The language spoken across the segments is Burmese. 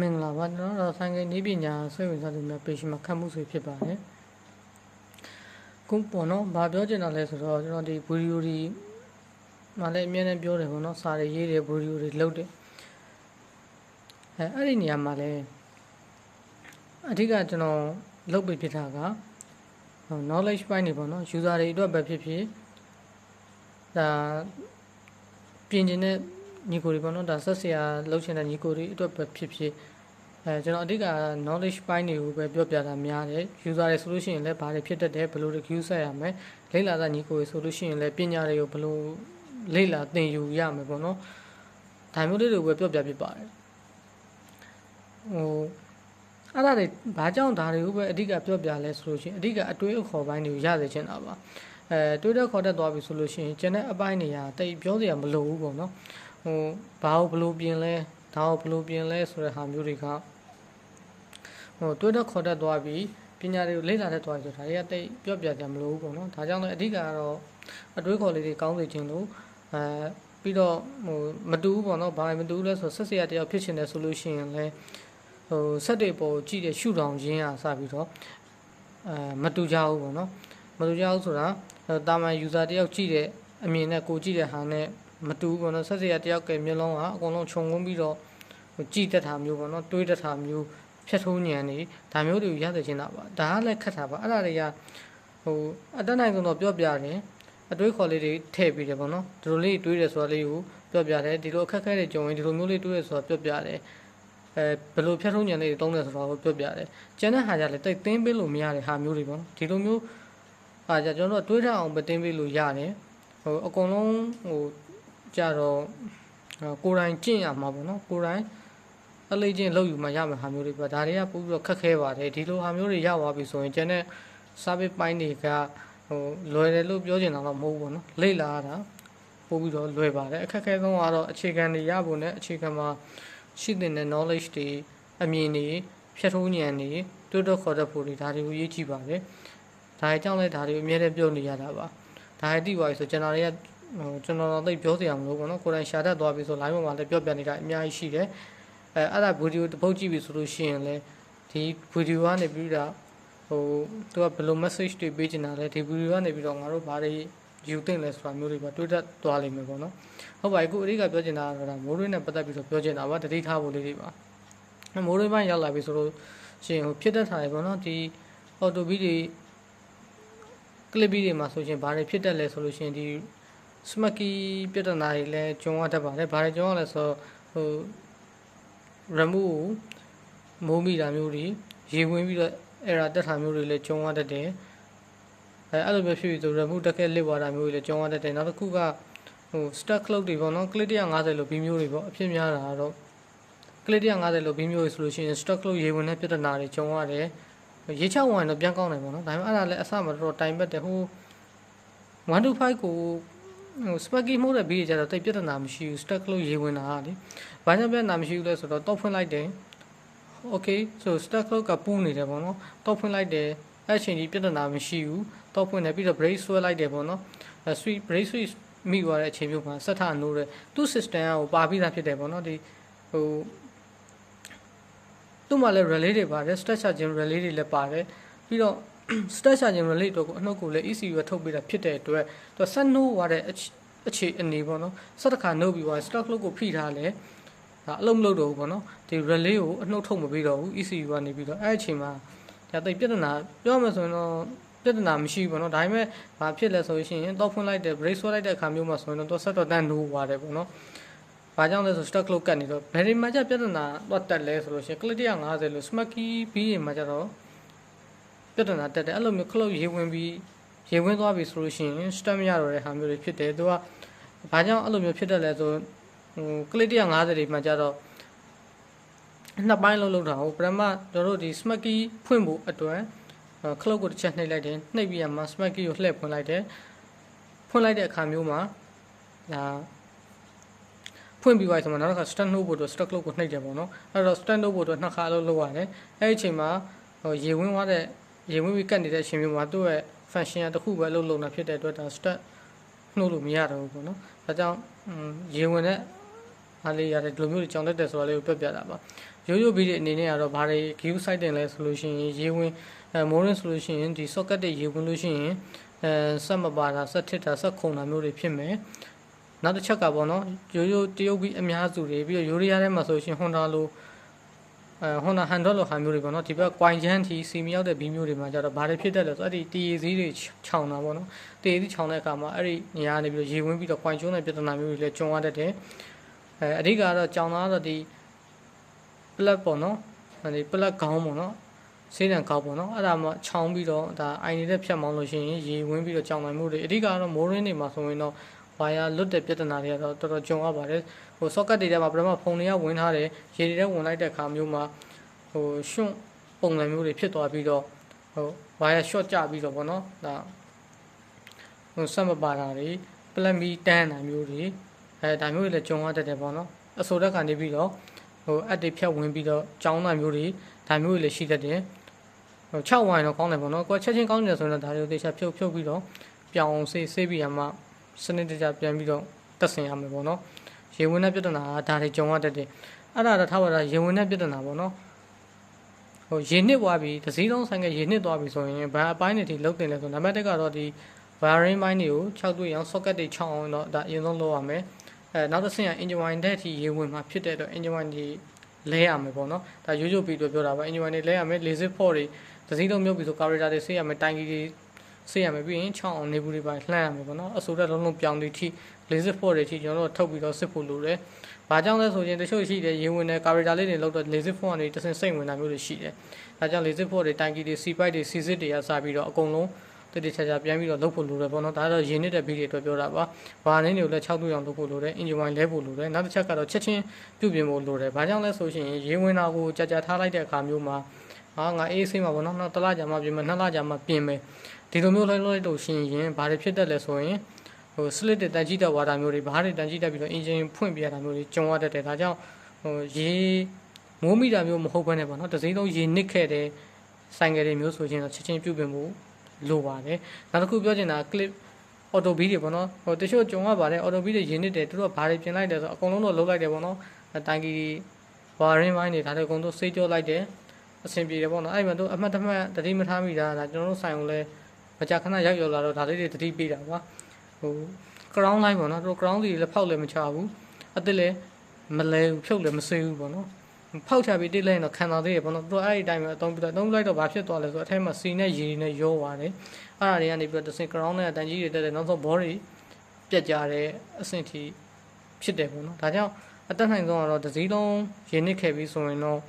မင်္ဂလာပါကျွန်တော်တို့ဆိုင်ကယ်နည်းပညာစိတ်ဝင်စားသူများ page မှာခတ်မှုဆွေဖြစ်ပါတယ်ခုပေါ့နော်ဘာပြောချင်တာလဲဆိုတော့ကျွန်တော်ဒီဗီဒီယိုဒီမှလည်းအမြဲတမ်းပြောတယ်ပေါ့နော်စာတွေရေးတယ်ဗီဒီယိုတွေလုပ်တယ်အဲအဲ့ဒီနေရာမှာလည်းအဓိကကျွန်တော်လုပ်ပြီးဖြစ်တာက knowledge ပိုင်းနေပေါ့နော် user တွေအတွက်ပဲဖြစ်ဖြစ်ဒါပြင်ကျင်တဲ့ ညီကိုတွေပေါ့နော်ဒါဆက်ဆရာလုပ်ချင်တဲ့ညီကိုတွေအတွက်ပဲဖြစ်ဖြစ်အဲကျွန်တော်အဓိက knowledge ပိုင်းတွေကိုပဲပြောပြတာများတယ် user တွေဆိုလို့ရှိရင်လည်းဘာတွေဖြစ်တတ်တယ်ဘယ်လို review ဆက်ရမယ်လေ့လာတဲ့ညီကိုတွေဆိုလို့ရှိရင်လည်းပညာတွေကိုဘယ်လိုလေ့လာသင်ယူရမယ်ပေါ့နော်ဒါမျိုးလေးတွေကိုပဲပြောပြပြပါတယ်ဟိုအဲ့ဒါတွေဘာကြောင့်ဒါတွေကိုပဲအဓိကပြောပြလဲဆိုလို့ရှိရင်အဓိကအတွေးအခေါ်ပိုင်းတွေကိုရစေချင်တာပါအဲတွေးတဲ့ခေါ်တတ်သွားပြီဆိုလို့ရှိရင်ကျန်တဲ့အပိုင်းတွေကတိတ်ပြောစရာမလိုဘူးပေါ့နော် ဟိုဘာကိုဘလို့ပြင်လဲဒါကိုဘလို့ပြင်လဲဆိုတဲ့ဟာမျိုးတွေကဟိုတွေးတဲ့ခေါ်တတ်သွားပြီပညာတွေကိုလေ့လာတတ်သွားပြီဆိုတာတွေကတိတ်ပြောပြကြမလို့ဘူးပေါ့နော်ဒါကြောင့်လည်းအဓိကကတော့အတွေးခေါ်လေးတွေကောင်းစေခြင်းလို့အဲပြီးတော့ဟိုမတူဘူးပေါ့နော်ဘာမှမတူဘူးလဲဆိုဆက်စရာတယောက်ဖြစ်ချင်တယ်ဆိုလို့ရှိရင်လည်းဟိုဆက်တွေပေါ်ကြည့်တဲ့ရှုထောင်ခြင်းအားစပြီးတော့အဲမတူကြဘူးပေါ့နော်မတူကြဘူးဆိုတာတာမန် user တယောက်ကြည့်တဲ့အမြင်နဲ့ကိုကြည့်တဲ့ဟာနဲ့ မတူဘူးပေါ့နော်ဆက်စရာတယောက်ကမျက်လုံးကအကုန်လုံးခြုံငုံပြီးတော့ဟိုကြည့်တတ်တာမျိုးပေါ့နော်တွေးတတ်တာမျိုးဖြတ်ထိုးဉာဏ်နေဒါမျိုးတွေကိုရတဲ့ချင်းတာပါဒါကလည်းခက်တာပါအဲ့ဒါတွေကဟိုအတက်နိုင်ဆုံးတော့ပြောပြတယ်အတွေးခေါ်လေးတွေထည့်ပြီးတယ်ပေါ့နော်ဒီလိုလေးတွေးတယ်ဆိုတာလေးကိုပြောပြတယ်ဒီလိုအခက်အခဲတွေကြုံရင်ဒီလိုမျိုးလေးတွေးရဆိုတာပြောပြတယ်အဲဘယ်လိုဖြတ်ထုံးဉာဏ်လေးတွေတုံးတယ်ဆိုတာကိုပြောပြတယ်ကျန်တဲ့ဟာကြလည်းတိတ်သိမ်းပေးလို့မရတဲ့ဟာမျိုးတွေပေါ့နော်ဒီလိုမျိုးဟာကြကျွန်တော်တို့တွေးထအောင်မသိမ်းပေးလို့ရတယ်ဟိုအကုန်လုံးဟို ကြတော့ကိုယ်တိုင်ကျင့်ရမှာပေါ့နော်ကိုယ်တိုင်အလေးချင်းလုပ်ယူမှရမယ်ဟာမျိုးတွေပေါ့ဒါတွေကပို့ပြီးတော့ခက်ခဲပါတယ်ဒီလိုဟာမျိုးတွေရသွားပြီဆိုရင်ကျန်တဲ့ service ပိုင်းတွေကဟိုလွယ်တယ်လို့ပြောချင်တာတော့မဟုတ်ဘူးပေါ့နော်လေ့လာရတာပို့ပြီးတော့လွယ်ပါတယ်အခက်ခဲဆုံးကတော့အခြေခံတွေရဖို့နဲ့အခြေခံမှာရှိတဲ့ knowledge တွေအမြင်တွေဖြတ်ထိုးဉာဏ်တွေတွတ်တော့ခေါ်တတ်ဖို့တွေဒါတွေကိုရေးကြည့်ပါတယ်ဒါအကြောင်းလဲဒါတွေကိုအများနဲ့ပြောနေရတာပါဒါရတိပါပြီဆိုကျွန်တော်တွေက ဟိုကျွန်တော်တော့သိပြောစရာမလိုဘူးပေါ့နော်ကိုယ်တိုင်ရှာတတ်သွားပြီဆို live မှာလည်းပြောပြနေတာအများကြီးရှိတယ်အဲအဲ့ဒါဗီဒီယိုတစ်ပုတ်ကြည့်ပြီဆိုလို့ရှိရင်လည်းဒီဗီဒီယိုကနေပြီးတော့ဟိုသူကဘယ်လို message တွေပေးချင်တာလဲဒီဗီဒီယိုကနေပြီးတော့ငါတို့ဘာတွေယူသိမ့်လဲဆိုတာမျိုးတွေပါတွေးတတ်သွားလိမ့်မယ်ပေါ့နော်ဟုတ်ပါပြီခုအရိကပြောချင်တာကတော့မိုးရွေးနဲ့ပတ်သက်ပြီးတော့ပြောချင်တာပါတတိထားဖို့လေးတွေပါမိုးရွေးပိုင်းရောက်လာပြီဆိုလို့ရှင်ဟိုဖြစ်တတ်တာလေပေါ့နော်ဒီအော်တိုဘီတွေကလစ်ဘီတွေမှာဆိုရှင်ဘာတွေဖြစ်တတ်လဲဆိုလို့ရှင်ဒီ smacky ပြဿနာတွေလည်းကြုံရတတ်ပါတယ်ဘာတွေကြုံရလဲဆိုတော့ဟို remove မိုးမိတာမျိုးတွေရေဝင်ပြီးတော့ error တက်တာမျိုးတွေလည်းကြုံရတတ်တယ်အဲအဲ့လိုမျိုးဖြစ်ပြီးဆို remove တက်ခဲ့လစ်သွားတာမျိုးတွေလည်းကြုံရတတ်တယ်နောက်တစ်ခုကဟို stack cloud တွေပေါ့နော် click 150လို့ဘီမျိုးတွေပေါ့အဖြစ်များတာတော့ click 150လို့ဘီမျိုးတွေဆိုလို့ရှိရင် stack cloud ရေဝင်တဲ့ပြဿနာတွေကြုံရတယ်ရေချဝင်တော့ပြန်ကောင်းတယ်ပေါ့နော်ဒါပေမဲ့အဲ့ဒါလည်းအစမှာတော့တိုင်ပတ်တယ်ဟို 1 to 5ကိုဟို spaghetti မှုတဲ့ဘီးတွေကျတော့တိတ်ပြဿနာမရှိဘူး stack လို့ရေဝင်တာဟာလေဘာကြောင့်ပြဿနာမရှိဘူးလဲဆိုတော့တောက်ဖွင့်လိုက်တယ် okay so stack လို့ကပူးနေတယ်ပေါ့နော်တောက်ဖွင့်လိုက်တယ်အဲ့အချိန်ကြီးပြဿနာမရှိဘူးတောက်ဖွင့်တယ်ပြီးတော့ brake ဆွဲလိုက်တယ်ပေါ့နော် sweet brake switch မိသွားတဲ့အချိန်မျိုးမှာစက်ထနိုးတယ်သူ့ system ကိုပါပြီးသားဖြစ်တယ်ပေါ့နော်ဒီဟိုသူ့မှာလည်း relay တွေပါတယ် stack charging relay တွေလည်းပါတယ်ပြီးတော့ stack charging relay တော့ကိုအနှုတ်ကိုလည်း ECU ကထုတ်ပေးတာဖြစ်တဲ့အတွက်သူဆက်နိုးသွားတဲ့အခြေအနေပေါ့နော်ဆက်တစ်ခါနှုတ်ပြီးသွား stock လို့ကိုဖိထားလဲဒါအလုံးမလုပ်တော့ဘူးပေါ့နော်ဒီ relay ကိုအနှုတ်ထုတ်မပေးတော့ဘူး ECU ကနေပြီးတော့အဲ့အချိန်မှာဒါတိတ်ပြဿနာပြောမှဆိုရင်တော့ပြဿနာမရှိဘူးပေါ့နော်ဒါပေမဲ့ဘာဖြစ်လဲဆိုရင်တော့ဖွင့်လိုက်တယ် brake ဆွဲလိုက်တဲ့အခါမျိုးမှာဆိုရင်တော့ဆက်တော့တန်းနိုးသွားတယ်ပေါ့နော်ဘာကြောင့်လဲဆို stock လို့ကတ်နေတော့ဘယ်ဒီမှာကျပြဿနာတော့တက်လဲဆိုလို့ရှိရင် click 150လို့ smacky ပြီးရင်မှာကျတော့ ပြဿနာတက်တယ်အဲ့လိုမျိုး cloud ရေဝင်ပြီးရေဝင်သွားပြီဆိုလို့ရှိရင် stem ရတော့တဲ့ဟာမျိုးတွေဖြစ်တယ်သူကဘာကြောင့်အဲ့လိုမျိုးဖြစ်တယ်လဲဆိုဟို click 150တွေမှာကျတော့နှစ်ပိုင်းလုံးလုံးတာဟိုပထမတို့တို့ဒီ smacky ဖွင့်ဖို့အတွက်ခလုတ်ကိုတစ်ချက်နှိပ်လိုက်တယ်နှိပ်ပြီးရမှာ smacky ကိုလှည့်ဖွင့်လိုက်တယ်ဖွင့်လိုက်တဲ့အခါမျိုးမှာဒါဖွင့်ပြီးသွားပြီဆိုမှနောက်တစ်ခါ stand နှုတ်ဖို့အတွက် stock လုတ်ကိုနှိပ်တယ်ပေါ့နော်အဲ့တော့ stand နှုတ်ဖို့အတွက်နှစ်ခါလုံးလုပ်ရတယ်အဲ့ဒီအချိန်မှာဟိုရေဝင်သွားတဲ့ ရေဝင်ပြီးကတ်နေတဲ့အချိန်မျိုးမှာသူ့ရဲ့ function ကတစ်ခုပဲလုပ်လုံးတာဖြစ်တဲ့အတွက်ဒါ start နှုတ်လို့မရတော့ဘူးပေါ့နော်ဒါကြောင့်ရေဝင်တဲ့အားလေးရတယ်ဒီလိုမျိုးတွေကြောင်တက်တယ်ဆိုတာလေးကိုပြပြတာပါရိုးရိုးဗီဒီယိုအနေနဲ့ကတော့ဘာတွေ view site တင်လဲဆိုလို့ရှိရင်ရေဝင်အဲ mooring ဆိုလို့ရှိရင်ဒီ socket တွေရေဝင်လို့ရှိရင်အဲဆက်မပါတာဆက်ထစ်တာဆက်ခုန်တာမျိုးတွေဖြစ်မယ်နောက်တစ်ချက်ကပေါ့နော်ရိုးရိုးတရုတ်ပြီးအများစုတွေပြီးတော့ယူရီးယားထဲမှာဆိုရှင် Honda လို အဲ Honda 100လိုဟာမျိုးတွေပေါ့နော်ဒီဘက် Quine Jan တီစီမီရောက်တဲ့ဘီမျိုးတွေမှာကျတော့ဘာတွေဖြစ်တတ်လဲဆိုတော့အဲ့ဒီ TAC တွေခြောင်တာပေါ့နော် TAC ခြောင်တဲ့အခါမှာအဲ့ဒီနေရာကနေပြီးတော့ရေဝင်ပြီးတော့ Quine ကျုံးတဲ့ပြဿနာမျိုးတွေလည်းကြုံရတတ်တယ်အဲအဓိကကတော့ကြောင်သားတော့ဒီ plug ပေါ့နော်အဲ့ဒီ plug ခေါင်းပေါ့နော်စေးတံကောက်ပေါ့နော်အဲ့ဒါမှခြောင်ပြီးတော့ဒါအိုင်နေတဲ့ဖြတ်မောင်းလို့ရှိရင်ရေဝင်ပြီးတော့ကြောင်နိုင်မှုတွေအဓိကကတော့မိုးရင်းတွေမှာဆိုရင်တော့ဝါယာလွတ်တဲ့ပြဿနာတွေကတော့တော်တော်ကြုံရပါတယ် ဟို socket တွေထဲမှာပထမဖုန်တွေကဝင်ထားတယ်ရေတွေထဲဝင်လိုက်တဲ့အခါမျိုးမှာဟိုရှွန့်ပုံစံမျိုးတွေဖြစ်သွားပြီးတော့ဟိုဝါယာ short ကျပြီးတော့ဗောနော်ဒါဟိုဆက်မပါတာတွေပလက်မီတန်းတာမျိုးတွေအဲဒါမျိုးတွေလည်းကြုံရတတ်တယ်ဗောနော်အဆိုတက်ကနေပြီးတော့ဟိုအက်တွေဖြတ်ဝင်ပြီးတော့ကြောင်းတာမျိုးတွေဒါမျိုးတွေလည်းရှိတတ်တယ်ဟို6ဝိုင်းတော့ကောင်းတယ်ဗောနော်ကိုချက်ချင်းကောင်းနေတယ်ဆိုတော့ဒါတွေကိုသေချာဖြုတ်ဖြုတ်ပြီးတော့ပြောင်းဆေးဆေးပြီးရမှစနစ်တကျပြန်ပြီးတော့တက်ဆင်ရမယ်ဗောနော် ရေဝင်တဲ့ပြဿနာကဒါတွေကြုံရတတ်တယ်အဲ့ဒါတော့ထားပါတော့ရေဝင်တဲ့ပြဿနာဗောနော်ဟိုရေနှစ်သွားပြီတစ်စည်းလုံးဆိုင်ကရေနှစ်သွားပြီဆိုရင်ဘာအပိုင်းတွေထိလုတ်တင်လဲဆိုနံပါတ်1ကတော့ဒီ wiring ပိုင်းတွေကို6တွေ့အောင် socket တွေ6အောင်တော့ဒါအရင်ဆုံးလုပ်ရမယ်အဲနောက်တစ်ဆင့်က engine wine တဲ့ထိရေဝင်မှာဖြစ်တဲ့အတွက် engine wine တွေလဲရမယ်ပေါ့နော်ဒါရိုးရိုးပြီးတော့ပြောတာပါ engine wine တွေလဲရမယ် laser port တွေတစ်စည်းလုံးမြုပ်ပြီဆို carburetor တွေဆေးရမယ်တိုင်ကြီးတွေဆေးရမယ်ပြီးရင်6အောင်နေဘူးတွေပါလှမ်းရမယ်ပေါ့နော်အဆိုတက်လုံးလုံးပြောင်းသ ည့်ထိ laser port တွေထိကျွန်တော်တို့ထုတ်ပြီးတော့စစ်ဖို့လိုတယ်ဘာကြောင့်လဲဆိုရင်တချို့ရှိတယ်ရေဝင်တဲ့ carburetor လေးတွေလောက်တော့ laser port ကနေတစ်ဆင့်စိတ်ဝင်တာမျိုးတွေရှိတယ်ဒါကြောင့် laser port တွေတိုင်ကြီးတွေ C pipe တွေ C zip တွေကစပြီးတော့အကုန်လုံးတတိချာချာပြန်ပြီးတော့လုပ်ဖို့လိုတယ်ပေါ့နော်ဒါကတော့ရင်းနေတဲ့ဗီဒီယိုအတွက်ပြောတာပါဘာနင်းတွေကိုလည်း6တူအောင်လုပ်ဖို့လိုတယ် engine wine လဲဖို့လိုတယ်နောက်တစ်ချက်ကတော့ချက်ချင်းပြုပြင်ဖို့လိုတယ်ဘာကြောင့်လဲဆိုရှင်ရေဝင်တာကိုကြာကြာထားလိုက်တဲ့အခါမျိုးမှာဟာငါအေးဆေးမှာပေါ့နော်နောက်တစ်လကြာမှပြင်မယ်နှစ်လကြာမှပြင်မယ်ဒီလိုမျိုးလိုက်လိုက်လို့ရှင်ရင်ဘာတွေဖြစ်တတ်လဲဆိုရင် ဟို slit တန်ကြီးတက်ဝါတာမျိုးတွေဘာတွေတန်ကြီးတက်ပြီးတော့ engine ဖွင့်ပြရတာမျိုးတွေကြုံရတတ်တယ်ဒါကြောင့်ဟိုရေမိုးမိတာမျိုးမဟုတ်ဘဲနဲ့ပေါ့နော်တစ်စိမ်းလုံးရေနစ်ခဲ့တဲ့ဆိုင်ကယ်တွေမျိုးဆိုရင်တော့ချက်ချင်းပြုပြင်ဖို့လိုပါတယ်နောက်တစ်ခုပြောချင်တာ clip auto beat တွေပေါ့နော်ဟိုတချို့ကြုံရပါတယ် auto beat တွေရင်းနစ်တယ်သူတို့ကဘာတွေပြင်လိုက်တယ်ဆိုတော့အကုန်လုံးတော့လုံးလိုက်တယ်ပေါ့နော်တိုင်ကီ wiring ဘိုင်းတွေဒါတွေအကုန်လုံးစေးကြောလိုက်တယ်အဆင်ပြေတယ်ပေါ့နော်အဲ့မှာတို့အမှတ်တမှတ်တတိမထားမိတာဒါကျွန်တော်တို့ဆိုင်ကိုလည်းမကြာခဏရောက်ရောက်လာတော့ဒါလေးတွေတတိပေးတာကွာ ဟို crown line ပေါ့နော်တို့ crown တွေလည်းဖောက်လည်းမချဘူးအစ်စ်လည်းမလဲဘူးဖြုတ်လည်းမဆေးဘူးပေါ့နော်ဖောက်ချပြီးတိတ်လိုက်ရင်တော့ခံတော်သေးတယ်ပေါ့နော်သူအဲ့ဒီတိုင်းမှာအသုံးပြတော့အသုံးလိုက်တော့ဘာဖြစ်သွားလဲဆိုတော့အထက်မှာစီနဲ့ရေနဲ့ရောသွားတယ်အဲ့ဒါတွေကနေပြီးတော့တစ်စင် crown နဲ့အတန်ကြီးတွေတက်တယ်နောက်ဆုံး body ပြက်ကြတဲ့အဆင့်ထိဖြစ်တယ်ပေါ့နော်ဒါကြောင့်အတက်နိုင်ဆုံးကတော့တစ်စည်းလုံးရေနစ်ခဲ့ပြီးဆိုရင်တော့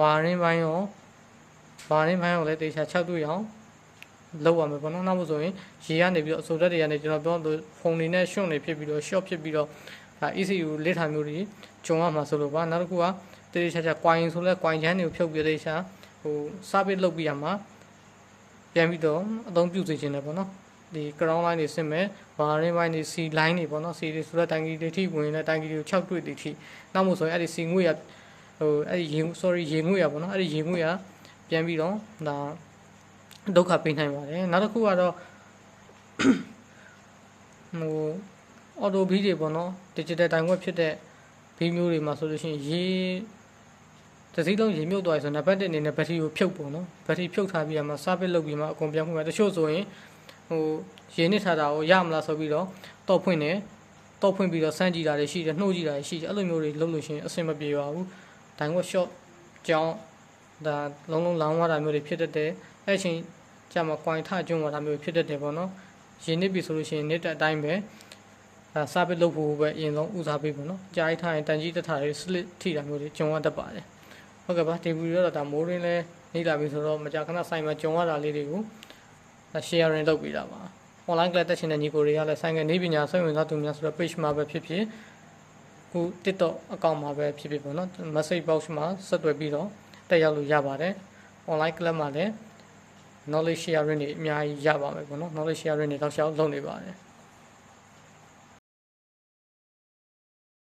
ဝါရင်းပိုင်းရောဝါရင်းပိုင်းရောလည်းတေချာ6တွေ့အောင် လောက်ရမယ်ပေါ့နော်နောက်မို့ဆိုရင်ရေကနေပြီးတော့အစိုးတက်တွေကနေကျွန်တော်ပြောလို့ဖုန်တွေနဲ့ရှွန့်တွေဖြစ်ပြီးတော့ short ဖြစ်ပြီးတော့ဒါ ECU လက်ထားမျိုးတွေဂျုံရမှာဆိုလို့ပါနောက်တစ်ခုကတေချာချာ coin ဆိုလဲ coin ချမ်းတွေကိုဖြုတ်ပြတေချာဟို service လုပ်ပြီးရမှာပြန်ပြီးတော့အသုံးပြုစေချင်တယ်ပေါ့နော်ဒီ ground line တွေဆင်မယ် wiring line တွေ C line တွေပေါ့နော် C တွေဆိုတော့တိုင်ကီတွေထိဝင်တဲ့တိုင်ကီတွေကို6တွေ့တွေထိနောက်မို့ဆိုရင်အဲ့ဒီ C ငွေရဟိုအဲ့ဒီရေ sorry ရေငွေရပေါ့နော်အဲ့ဒီရေငွေရပြန်ပြီးတော့ဒါ ဒုက္ခပေးနိုင်ပါတယ်နောက်တစ်ခုကတော့ဟို auto B တွေပေါ့နော် digital တိုင်ဝက်ဖြစ်တဲ့ B မျိုးတွေမှာဆိုလို့ရှိရင်ရေတစ်စီးလုံးရေမြုပ်သွားပြီဆိုတော့နံပါတ်1အနေနဲ့ဘက်ထရီကိုဖြုတ်ပေါ့နော်ဘက်ထရီဖြုတ်ထားပြီးမှ service လုပ်ပြီးမှအကုန်ပြန်ဖွင့်မှာတချို့ဆိုရင်ဟိုရေနစ်ထားတာကိုရမလားဆိုပြီးတော့တော့ဖွင့်တယ်တော့ဖွင့်ပြီးတော့စမ်းကြည့်တာတွေရှိတယ်နှိုးကြည့်တာတွေရှိတယ်အဲ့လိုမျိုးတွေလုပ်လို့ရှိရင်အဆင်မပြေပါဘူးတိုင်ဝက် short ကြောင်းဒါလုံးလုံးလောင်းသွားတာမျိုးတွေဖြစ်တတ်တယ် အဲ့အချိန်ကြာမှ coin ထကျွန်းသွားတာမျိုးဖြစ်တတ်တယ်ပေါ့နော်ရေနစ်ပြီဆိုလို့ရှိရင်နစ်တဲ့အတိုင်းပဲအဲစာပစ်လုပ်ဖို့ပဲအရင်ဆုံးဦးစားပေးပေါ့နော်ကြားရထားရင်တန်ကြီးတက်ထားတွေ slit ထိတာမျိုးတွေကျုံရတတ်ပါတယ်ဟုတ်ကဲ့ပါဒီဗီဒီယိုတော့ဒါမိုးရင်းလဲနေလာပြီဆိုတော့မကြာခဏဆိုင်မှာကျုံရတာလေးတွေကို sharing လုပ်ပေးတာပါ online class တက်ချင်တဲ့ညီကိုတွေကလည်းဆိုင်ကနေပညာစိတ်ဝင်စားသူများဆိုတော့ page မှာပဲဖြစ်ဖြစ်ခု TikTok account မှာပဲဖြစ်ဖြစ်ပေါ့နော် message box မှာဆက်သွယ်ပြီးတော့တက်ရောက်လို့ရပါတယ် online class မှာလည်း knowledge sharing တွေအများကြီးရပါမယ်ပေါ့နော် knowledge sharing တွေတော့ရှောက်လုပ်နေပါတယ်